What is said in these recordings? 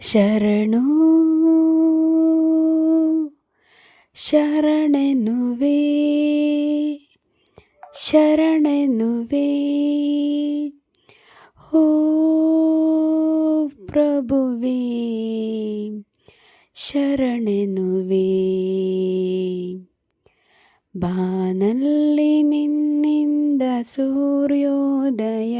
ಶರಣು ಶರಣೆನುವೆ ಶರಣೆನುವೆ ಓ ಪ್ರಭುವೇ ಶರಣೆನುವೆ ಬಾನಲ್ಲಿ ನಿನ್ನಿಂದ ಸೂರ್ಯೋದಯ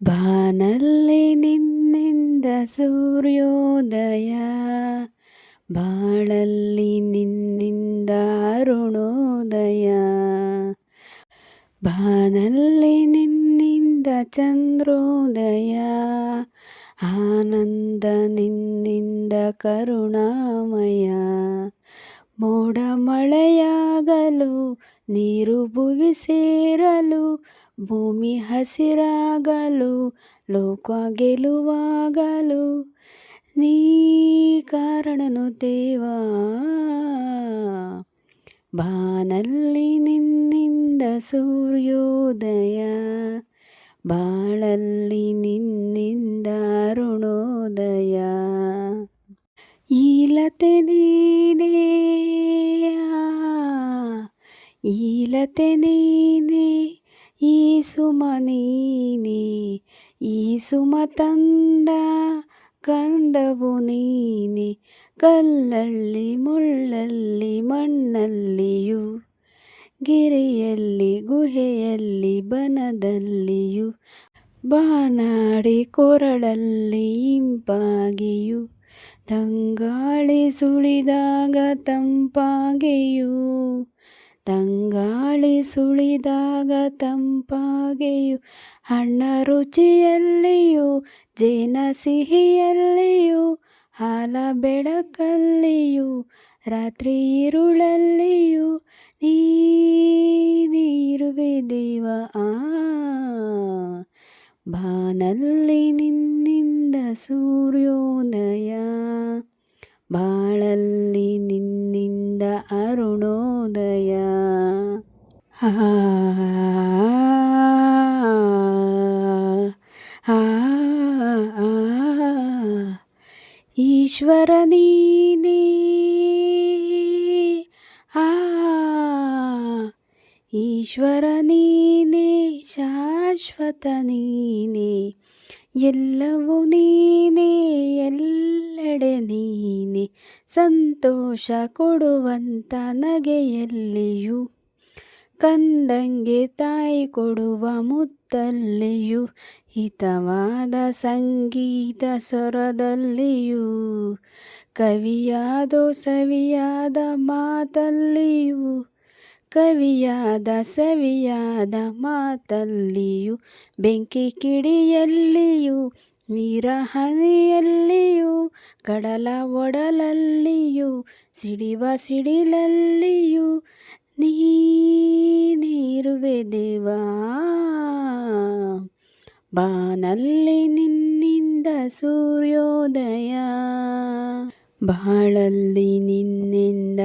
ಬಾನಲ್ಲಿ ನಿನ್ನಿಂದ ಸೂರ್ಯೋದಯ ಬಾಳಲ್ಲಿ ನಿನ್ನಿಂದ ಅರುಣೋದಯ ಬಾನಲ್ಲಿ ನಿನ್ನಿಂದ ಚಂದ್ರೋದಯ ಆನಂದ ನಿನ್ನಿಂದ ಕರುಣಾಮಯ ಮೋಡ ಮಳೆಯಾಗಲು ನೀರು ಭುವಿ ಸೇರಲು, ಭೂಮಿ ಹಸಿರಾಗಲು, ಲೋಕ ಗೆಲುವಾಗಲು. ನೀ ಕಾರಣನು ದೇವಾ. ಬಾನಲ್ಲಿ ನಿನ್ನಿಂದ ಸೂರ್ಯೋದಯ, ಬಾಳಲ್ಲಿ ನಿನ್ನಿಂದ ಅರುಣೋದಯ. ಈಲತೆ ನೀನೇ ಈಲತೆ ನೀನೇ ಈ ಸುಮ ನೀನೇ ಈ ಸುಮ ತಂದ ಕಂದವು ನೀನೆ, ಕಲ್ಲಲ್ಲಿ ಮುಳ್ಳಲ್ಲಿ ಮಣ್ಣಲ್ಲಿಯೂ, ಗಿರಿಯಲ್ಲಿ ಗುಹೆಯಲ್ಲಿ ಬನದಲ್ಲಿಯೂ, ಬಾನಾಡಿ ಕೊರಳಲ್ಲಿ ಇಂಪಾಗಿಯೂ ತಂಗಾಳಿ ಸುಳಿದಾಗ ತಂಪಾಗೆಯೂ ತಂಗಾಳಿ ಸುಳಿದಾಗ ತಂಪಾಗೆಯು, ಹಣ್ಣ ರುಚಿಯಲ್ಲಿಯೂ, ಜೇನ ಸಿಹಿಯಲ್ಲಿಯೂ, ಹಾಲ ಬೆಳಕಲ್ಲಿಯೂ, ರಾತ್ರಿ ಇರುಳಲ್ಲಿಯೂ ನೀರುವೆ ದೇವ ಆ ಬಾನಲ್ಲಿ ನಿನ್ನಿಂದ ಸೂರ್ಯೋದಯ, ಬಾಳಲ್ಲಿ ನಿನ್ನಿಂದ ಅರುಣೋದಯ ಆ ಈಶ್ವರ ನೀನೇ ಆ, ಈಶ್ವರ ನೀನೇ ಶಾಶ್ವತ ನೀನೇ ಎಲ್ಲವೂ ನೀನೇ ಎಲ್ಲೆಡೆ ನೀನೆ ಸಂತೋಷ ಕೊಡುವಂತ ನಗೆಯಲ್ಲಿಯೂ ಕಂದಂಗೆ ತಾಯಿ ಕೊಡುವ ಮುತ್ತಲ್ಲಿಯೂ, ಹಿತವಾದ ಸಂಗೀತ ಸ್ವರದಲ್ಲಿಯೂ, ಕವಿಯಾದೋ ಸವಿಯಾದ ಮಾತಲ್ಲಿಯೂ, ಕವಿಯಾದ ಸವಿಯಾದ ಮಾತಲ್ಲಿಯೂ, ಬೆಂಕಿ ಕಿಡಿಯಲ್ಲಿಯೂ ನೀರ ಹನಿಯಲ್ಲಿಯೂ ಕಡಲ ಒಡಲಲ್ಲಿಯೂ, ಸಿಡಿವ ಸಿಡಿಲಲ್ಲಿಯೂ ನೀರುವೆ ದೇವಾ ಬಾನಲ್ಲಿ ನಿನ್ನಿಂದ ಸೂರ್ಯೋದಯ ಬಾಳಲ್ಲಿ ನಿನ್ನಿಂದ